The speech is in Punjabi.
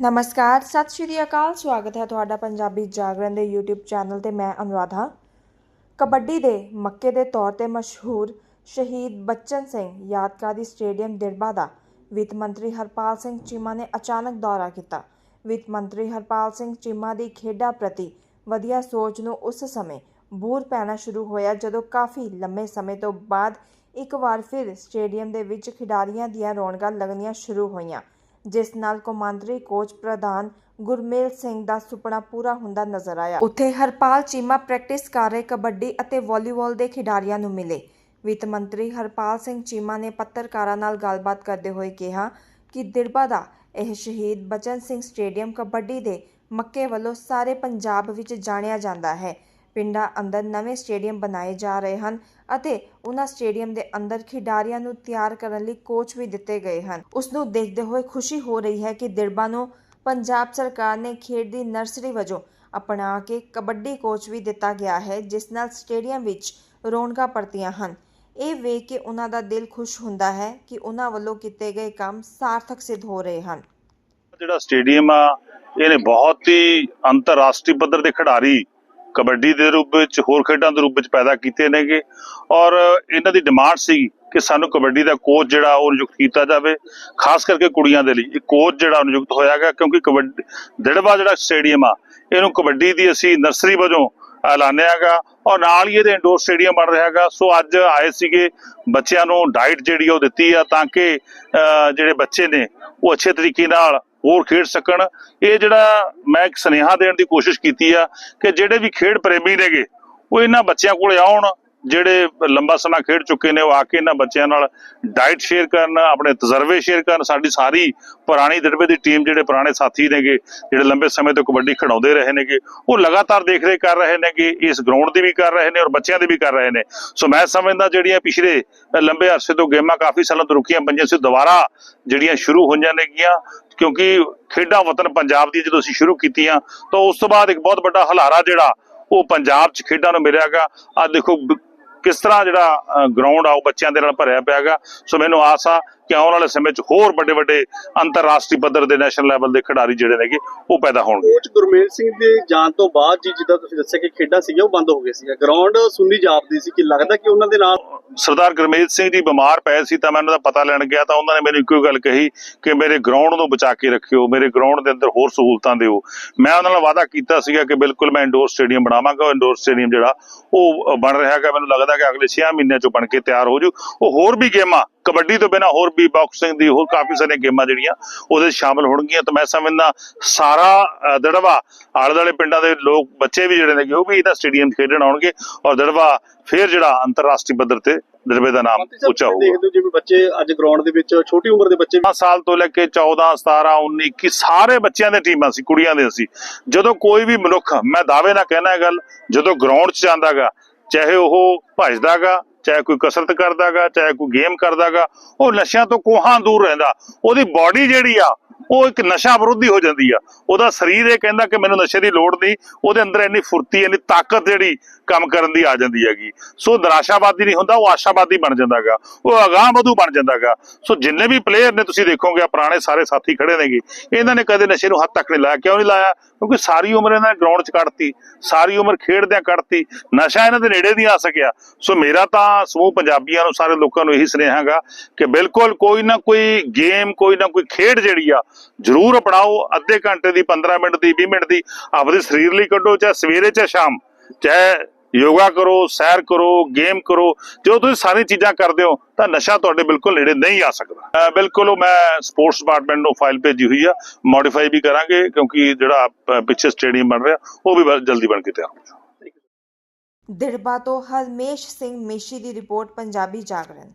ਨਮਸਕਾਰ, ਸਤਿ ਸ਼੍ਰੀ ਅਕਾਲ, ਸਵਾਗਤ ਹੈ ਤੁਹਾਡਾ ਪੰਜਾਬੀ ਜਾਗਰਣ ਦੇ YouTube ਚੈਨਲ ਤੇ ਮੈਂ ਅਨੁਰਾਧ। ਹਾਂ ਕਬੱਡੀ ਦੇ ਮੱਕੇ ਦੇ ਤੌਰ ਤੇ ਮਸ਼ਹੂਰ ਸ਼ਹੀਦ ਬਚਨ ਸਿੰਘ ਯਾਦਗਾਰੀ ਸਟੇਡੀਅਮ ਦਿਰਬਾ ਦਾ ਵਿੱਤ ਮੰਤਰੀ ਹਰਪਾਲ ਸਿੰਘ ਚੀਮਾ ਨੇ ਅਚਾਨਕ ਦੌਰਾ ਕੀਤਾ। ਵਿੱਤ ਮੰਤਰੀ ਹਰਪਾਲ ਸਿੰਘ ਚੀਮਾ ਦੀ ਖੇਡਾਂ ਪ੍ਰਤੀ ਵਧੀਆ ਸੋਚ ਨੂੰ ਉਸ ਸਮੇਂ ਬੂਰ ਪੈਣਾ ਸ਼ੁਰੂ ਹੋਇਆ, ਜਦੋਂ ਕਾਫੀ ਲੰਮੇ ਸਮੇਂ ਤੋਂ ਬਾਅਦ ਇੱਕ ਵਾਰ ਫਿਰ ਸਟੇਡੀਅਮ ਦੇ ਵਿੱਚ ਖਿਡਾਰੀਆਂ ਦੀਆਂ ਰੌਣਕਾਂ ਲੱਗਣੀਆਂ ਸ਼ੁਰੂ ਹੋਈਆਂ। ਜਿਸ ਨਾਲ ਕੌਮਾਂਤਰੀ ਕੋਚ ਪ੍ਰਧਾਨ ਗੁਰਮੇਲ ਸਿੰਘ ਦਾ ਸੁਪਨਾ ਪੂਰਾ ਹੁੰਦਾ ਨਜ਼ਰ ਆਇਆ। ਉੱਥੇ ਹਰਪਾਲ ਚੀਮਾ ਪ੍ਰੈਕਟਿਸ ਕਰ ਰਹੇ ਕਬੱਡੀ ਅਤੇ ਵਾਲੀਬਾਲ ਦੇ ਖਿਡਾਰੀਆਂ ਨੂੰ ਮਿਲੇ। ਵਿੱਤ ਮੰਤਰੀ ਹਰਪਾਲ ਸਿੰਘ ਚੀਮਾ ਨੇ ਪੱਤਰਕਾਰਾਂ ਨਾਲ ਗੱਲਬਾਤ ਕਰਦੇ ਹੋਏ ਕਿਹਾ ਕਿ ਦਿੜਬਾ ਦਾ ਇਹ ਸ਼ਹੀਦ ਬਚਨ ਸਿੰਘ ਸਟੇਡੀਅਮ ਕਬੱਡੀ ਦੇ ਮੱਕੇ ਵੱਲੋਂ ਸਾਰੇ ਪੰਜਾਬ ਵਿੱਚ ਜਾਣਿਆ ਜਾਂਦਾ ਹੈ। ਪਿੰਡਾਂ ਅੰਦਰ ਨਵੇਂ ਸਟੇਡੀਅਮ ਬਣਾਏ ਜਾ ਰਹੇ ਹਨ ਅਤੇ ਉਹਨਾਂ ਸਟੇਡੀਅਮ ਦੇ ਅੰਦਰ ਖਿਡਾਰੀਆਂ ਨੂੰ ਤਿਆਰ ਕਰਨ ਲਈ ਕੋਚ ਵੀ ਦਿੱਤੇ ਗਏ ਹਨ। ਉਸ ਨੂੰ ਦੇਖਦੇ ਹੋਏ ਖੁਸ਼ੀ ਹੋ ਰਹੀ ਹੈ ਕਿ ਦਿੜਬਾ ਨੂੰ ਪੰਜਾਬ ਸਰਕਾਰ ਨੇ ਖੇਡ ਦੀ ਨਰਸਰੀ ਵਜੋਂ ਅਪਣਾ ਕੇ ਕਬੱਡੀ ਕੋਚ ਵੀ ਦਿੱਤਾ ਗਿਆ ਹੈ, ਜਿਸ ਨਾਲ ਸਟੇਡੀਅਮ ਵਿੱਚ ਰੌਣਕਾਂ ਪਰਤੀਆਂ ਹਨ। ਇਹ ਵੇਖ ਕੇ ਉਹਨਾਂ ਦਾ ਦਿਲ ਖੁਸ਼ ਹੁੰਦਾ ਹੈ ਕਿ ਉਹਨਾਂ ਵੱਲੋਂ ਕੀਤੇ ਗਏ ਕੰਮ ਸਾਰਥਕ ਸਿੱਧ ਹੋ ਰਹੇ ਹਨ। ਜਿਹੜਾ ਸਟੇਡੀਅਮ ਆ, ਇਹਨੇ ਬਹੁਤ ਹੀ ਅੰਤਰਰਾਸ਼ਟਰੀ ਪੱਧਰ ਦੇ ਖਿਡਾਰੀ ਕਬੱਡੀ ਦੇ ਰੂਪ ਵਿੱਚ, ਹੋਰ ਖੇਡਾਂ ਦੇ ਰੂਪ ਵਿੱਚ ਪੈਦਾ ਕੀਤੇ ਨੇਗੇ। ਔਰ ਇਹਨਾਂ ਦੀ ਡਿਮਾਂਡ ਸੀ ਕਿ ਸਾਨੂੰ ਕਬੱਡੀ ਦਾ ਕੋਚ ਜਿਹੜਾ ਉਹ ਨਿਯੁਕਤ ਕੀਤਾ ਜਾਵੇ। ਖਾਸ ਕਰਕੇ ਕੁੜੀਆਂ ਦੇ ਲਈ। ਇੱਕ ਕੋਚ ਜਿਹੜਾ ਨਿਯੁਕਤ ਹੋਇਆਗਾ ਕਿਉਂਕਿ ਕਬੱਡੀ, ਦਿੜਵਾ ਜਿਹੜਾ ਸਟੇਡੀਅਮ ਆ, ਇਹਨੂੰ ਕਬੱਡੀ ਦੀ ਅਸੀਂ ਨਰਸਰੀ ਵਜੋਂ ਐਲਾਨਿਆਗਾ ਔਰ ਨਾਲ ਹੀ ਇਹਦੇ ਇੰਡੋਰ ਸਟੇਡੀਅਮ ਬਣ ਰਿਹਾਗਾ ਸੋ ਅੱਜ ਆਏ ਸੀਗੇ, ਬੱਚਿਆਂ ਨੂੰ ਡਾਈਟ ਜਿਹੜੀ ਉਹ ਦਿੱਤੀ ਆ, ਤਾਂ ਕਿ ਜਿਹੜੇ ਬੱਚੇ ਨੇ, ਉਹ ਅੱਛੇ ਤਰੀਕੇ ਨਾਲ ਹੋਰ ਖੇਡ ਸਕਣ। ਇਹ ਜਿਹੜਾ ਮੈਂ ਇੱਕ ਸੁਨੇਹਾ ਦੇਣ ਦੀ ਕੋਸ਼ਿਸ਼ ਕੀਤੀ ਆ ਕਿ ਜਿਹੜੇ ਵੀ ਖੇਡ ਪ੍ਰੇਮੀ ਨੇਗੇ, ਉਹ ਇਹਨਾਂ ਬੱਚਿਆਂ ਕੋਲੇ ਆਉਣ ਜਿਹੜੇ ਲੰਬਾ ਸਮਾਂ ਖੇਡ ਚੁੱਕੇ ਨੇ, ਉਹ ਆ ਕੇ ਇਹਨਾਂ ਬੱਚਿਆਂ ਨਾਲ ਡਾਈਟ ਸ਼ੇਅਰ ਕਰਨ, ਆਪਣੇ ਤਜਰਬੇ ਸ਼ੇਅਰ ਕਰਨ। ਸਾਡੀ ਸਾਰੀ ਪੁਰਾਣੀ ਦਰਬੇ ਦੀ ਟੀਮ ਜਿਹੜੇ ਪੁਰਾਣੇ ਸਾਥੀ ਨੇਗੇ, ਜਿਹੜੇ ਲੰਬੇ ਸਮੇਂ ਤੋਂ ਕਬੱਡੀ ਖਿਡਾਉਂਦੇ ਰਹੇ ਨੇਗੇ, ਉਹ ਲਗਾਤਾਰ ਦੇਖ ਰੇਖ ਕਰ ਰਹੇ ਨੇਗੇ, ਇਸ ਗਰਾਊਂਡ ਦੀ ਵੀ ਕਰ ਰਹੇ ਨੇ ਔਰ ਬੱਚਿਆਂ ਦੀ ਵੀ ਕਰ ਰਹੇ ਨੇ। ਸੋ ਮੈਂ ਸਮਝਦਾ ਜਿਹੜੀਆਂ ਪਿਛਲੇ ਲੰਬੇ ਅਰਸੇ ਤੋਂ ਗੇਮਾਂ ਕਾਫੀ ਸਾਲਾਂ ਤੋਂ ਰੁਕੀਆਂ ਪਈਆਂ ਸੀ, ਦੁਬਾਰਾ ਜਿਹੜੀਆਂ ਸ਼ੁਰੂ ਹੋਈਆਂ ਨੇਗੀਆਂ, ਕਿਉਂਕਿ ਖੇਡਾਂ ਵਤਨ ਪੰਜਾਬ ਦੀ ਜਦੋਂ ਅਸੀਂ ਸ਼ੁਰੂ ਕੀਤੀਆਂ, ਤਾਂ ਉਸ ਤੋਂ ਬਾਅਦ ਇੱਕ ਬਹੁਤ ਵੱਡਾ ਹਲਾਰਾ ਜਿਹੜਾ, ਉਹ ਪੰਜਾਬ 'ਚ ਖੇਡਾਂ ਨੂੰ ਮਿਲਿਆਗਾ ਆ ਦੇਖੋ ਕਿਸ ਤਰ੍ਹਾਂ ਜਿਹੜਾ ਗਰਾਊਂਡ ਆ ਉਹ ਬੱਚਿਆਂ ਦੇ ਨਾਲ ਭਰਿਆ ਪਿਆਗਾ ਸੋ ਮੈਨੂੰ ਆਸ ਆ ਕਿ ਆਉਣ ਵਾਲੇ ਸਮੇਂ 'ਚ ਹੋਰ ਵੱਡੇ ਵੱਡੇ ਅੰਤਰਰਾਸ਼ਟਰੀ ਪੱਧਰ ਦੇ ਨੈਸ਼ਨਲ ਲੈਵਲ ਦੇ ਖਿਡਾਰੀ ਜਿਹੜੇ ਨੇਗੇ ਉਹ ਪੈਦਾ ਹੋਣਗੇ। ਕੋਚ ਗੁਰਮੇਲ ਸਿੰਘ ਦੇ ਜਾਣ ਤੋਂ ਬਾਅਦ ਜੀ ਜਿੱਦਾਂ ਤੁਸੀਂ ਦੱਸਿਆ ਕਿ ਖੇਡਾਂ ਸੀਗੀਆਂ ਉਹ ਬੰਦ ਹੋ ਗਈਆਂ ਸੀਗੀਆਂ। ਗਰਾਊਂਡ ਸੁੰਨੀ ਜਾਪਦੀ ਸੀ ਕਿ ਲੱਗਦਾ ਕਿ ਉਹਨਾਂ ਦੇ ਨਾਲ ਸਰਦਾਰ ਗੁਰਮੇਲ ਸਿੰਘ ਜੀ ਬਿਮਾਰ ਪਏ ਸੀ ਤਾਂ ਮੈਂ ਉਹਨਾਂ ਦਾ ਪਤਾ ਲੈਣ ਗਿਆ ਤਾਂ ਉਹਨਾਂ ਨੇ ਮੈਨੂੰ ਇੱਕੋ ਗੱਲ ਕਹੀ ਕਿ ਮੇਰੇ ਗਰਾਊਂਡ ਨੂੰ ਬਚਾ ਕੇ ਰੱਖਿਓ ਮੇਰੇ ਗਰਾਊਂਡ ਦੇ ਅੰਦਰ ਹੋਰ ਸਹੂਲਤਾਂ ਦਿਓ। ਮੈਂ ਉਹਨਾਂ ਨਾਲ ਵਾਅਦਾ ਕੀਤਾ ਸੀਗਾ ਕਿ ਬਿਲਕੁਲ ਮੈਂ ਇੰਡੋਰ ਸਟੇਡੀਅਮ ਬਣਾਵਾਂਗਾ ਉਹ ਇੰਡੋਰ ਸਟੇਡੀਅਮ ਜਿਹੜਾ ਉਹ ਬਣ ਰਿਹਾ ਹੈਗਾ। ਮੈਨੂੰ ਲੱਗਦਾ ਕਿ ਅਗਲੇ 6 ਮਹੀਨਿਆਂ ਚੋਂ ਬਣ ਕੇ ਤਿਆਰ ਹੋ ਜੂ। ਉਹ ਹੋਰ ਵੀ ਗੇਮਾਂ ਕਬੱਡੀ ਤੋਂ ਬਿਨਾ ਹੋਰ ਵੀ ਬਾਕਸਿੰਗ ਦੀ ਹੋਰ ਕਾਫੀ ਸਾਰੀਆਂ ਗੇਮਾਂ ਜਿਹੜੀਆਂ ਉਹਦੇ ਸ਼ਾਮਲ ਹੋਣਗੀਆਂ। ਤਾਂ ਮੈਂ ਸਮਝਦਾ ਸਾਰਾ ਦੜਵਾ ਆਲੇ ਦੁਆਲੇ ਪਿੰਡਾਂ ਦੇ ਲੋਕ ਬੱਚੇ ਵੀ ਜਿਹੜੇ ਨੇਗੇ ਉਹ ਵੀ ਇਹਦਾ ਸਟੇਡੀਅਮ ਖੇਡਣ ਆਉਣਗੇ ਔਰ ਦੜਵਾ ਫਿਰ ਜਿਹੜਾ ਅੰਤਰਰਾਸ਼ਟਰੀ ਪੱਧਰ ਤੇ ਦੜਵੇ ਦਾ ਨਾਮ ਉੱਚਾ ਹੋਊਗਾ। ਦੇਖਦੇ ਹੋ ਜਿਵੇਂ ਬੱਚੇ ਅੱਜ ਗਰਾਊਂਡ ਦੇ ਵਿੱਚ ਛੋਟੀ ਉਮਰ ਦੇ ਬੱਚੇ 15 ਸਾਲ ਤੋਂ ਲੈ ਕੇ 14 17 19 21 ਸਾਰੇ ਬੱਚਿਆਂ ਦੇ ਟੀਮਾਂ ਸੀ ਕੁੜੀਆਂ ਦੇ ਸੀ। ਜਦੋਂ ਕੋਈ ਵੀ ਮਨੁੱਖ ਮੈਂ ਦਾਅਵੇ ਨਾਲ ਕਹਿਣਾ ਇਹ ਗੱਲ ਜਦੋਂ ਗਰਾਊਂਡ 'ਚ ਜਾਂਦਾਗਾ ਚਾਹੇ ਉਹ ਭੱਜਦਾਗਾ ਚਾਹੇ ਕੋਈ ਕਸਰਤ ਕਰਦਾਗਾ, ਚਾਹੇ ਕੋਈ ਗੇਮ ਕਰਦਾਗਾ, ਉਹ ਨਸ਼ਿਆਂ ਤੋਂ ਕੋਹਾਂ ਦੂਰ ਰਹਿੰਦਾ। ਉਹਦੀ ਬਾਡੀ ਜਿਹੜੀ ਆ ਉਹ ਇੱਕ ਨਸ਼ਾ ਵਿਰੋਧੀ ਹੋ ਜਾਂਦੀ ਆ। ਉਹਦਾ ਸਰੀਰ ਇਹ ਕਹਿੰਦਾ ਕਿ ਮੈਨੂੰ ਨਸ਼ੇ ਦੀ ਲੋੜ ਨਹੀਂ, ਉਹਦੇ ਅੰਦਰ ਇੰਨੀ ਫੁਰਤੀ, ਇੰਨੀ ਤਾਕਤ ਜਿਹੜੀ ਕੰਮ ਕਰਨ ਦੀ ਆ ਜਾਂਦੀ ਹੈਗੀ। ਸੋ ਨਿਰਾਸ਼ਾਵਾਦੀ ਨਹੀਂ ਹੁੰਦਾ, ਉਹ ਆਸ਼ਾਵਾਦੀ ਬਣ ਜਾਂਦਾਗਾ। ਉਹ ਅਗਾਂਹ ਵਧੂ ਬਣ ਜਾਂਦਾਗਾ। ਸੋ ਜਿੰਨੇ ਵੀ ਪਲੇਅਰ ਨੇ ਤੁਸੀਂ ਦੇਖੋਗੇ ਪੁਰਾਣੇ ਸਾਰੇ ਸਾਥੀ ਖੜੇ ਨੇਗੇ, ਇਹਨਾਂ ਨੇ ਕਦੇ ਨਸ਼ੇ ਨੂੰ ਹੱਥ ਤੱਕ ਨਹੀਂ ਲਾਇਆ। ਕਿਉਂ ਨਹੀਂ ਲਾਇਆ? ਕਿਉਂਕਿ ਸਾਰੀ ਉਮਰ ਇਹਨਾਂ ਨੇ ਗਰਾਊਂਡ 'ਚ ਕੱਢਤੀ, ਸਾਰੀ ਉਮਰ ਖੇਡਦਿਆਂ ਕੱਢਤੀ, ਨਸ਼ਾ ਇਹਨਾਂ ਦੇ ਨੇੜੇ ਨਹੀਂ ਆ ਸਕਿਆ। ਸੋ ਮੇਰਾ ਤਾਂ ਸਮੂਹ ਪੰਜਾਬੀਆਂ ਨੂੰ, ਸਾਰੇ ਲੋਕਾਂ ਨੂੰ ਇਹੀ ਸੁਨੇਹਾ ਹੈਗਾ ਕਿ ਬਿਲਕੁਲ ਕੋਈ ਨਾ ਕੋਈ ਗੇਮ ਕੋਈ ਨਾ ਕੋਈ ਖੇਡ ਜਿਹੜੀ ਆ ਜ਼ਰੂਰ ਅਪਣਾਓ, ਅੱਧੇ ਘੰਟੇ ਦੀ 15 ਮਿੰਟ ਦੀ 20 ਮਿੰਟ ਦੀ, ਆਪਦੇ ਸਰੀਰ ਲਈ ਕੱਢੋ, ਚਾਹੇ ਸਵੇਰੇ, ਚਾਹੇ ਸ਼ਾਮ। ਚਾਹੇ ਯੋਗਾ ਕਰੋ, ਸੈਰ ਕਰੋ, ਗੇਮ ਕਰੋ, ਜੋ ਤੁਸੀਂ ਸਾਰੀ ਚੀਜ਼ਾਂ ਕਰਦੇ ਹੋ, ਤਾਂ ਨਸ਼ਾ ਤੁਹਾਡੇ ਬਿਲਕੁਲ ਨੇੜੇ ਨਹੀਂ ਆ ਸਕਦਾ। ਬਿਲਕੁਲ ਮੈਂ ਸਪੋਰਟਸ ਡਿਪਾਰਟਮੈਂਟ ਨੂੰ ਫਾਈਲ ਭੇਜੀ ਹੋਈ ਆ ਮੋਡੀਫਾਈ ਵੀ ਕਰਾਂਗੇ, ਕਿਉਂਕਿ ਜਿਹੜਾ ਪਿੱਛੇ ਸਟੇਡੀਅਮ ਬਣ ਰਿਹਾ, ਉਹ ਵੀ ਜਲਦੀ ਬਣ ਕੇ ਤਿਆਰ ਹੋ ਜਾਊ। ਦਿੜਬਾ ਤੋਂ ਹਰਮੇਸ਼ ਸਿੰਘ ਮੇਸ਼ੀ ਦੀ ਰਿਪੋਰਟ, ਪੰਜਾਬੀ ਜਾਗਰਣ।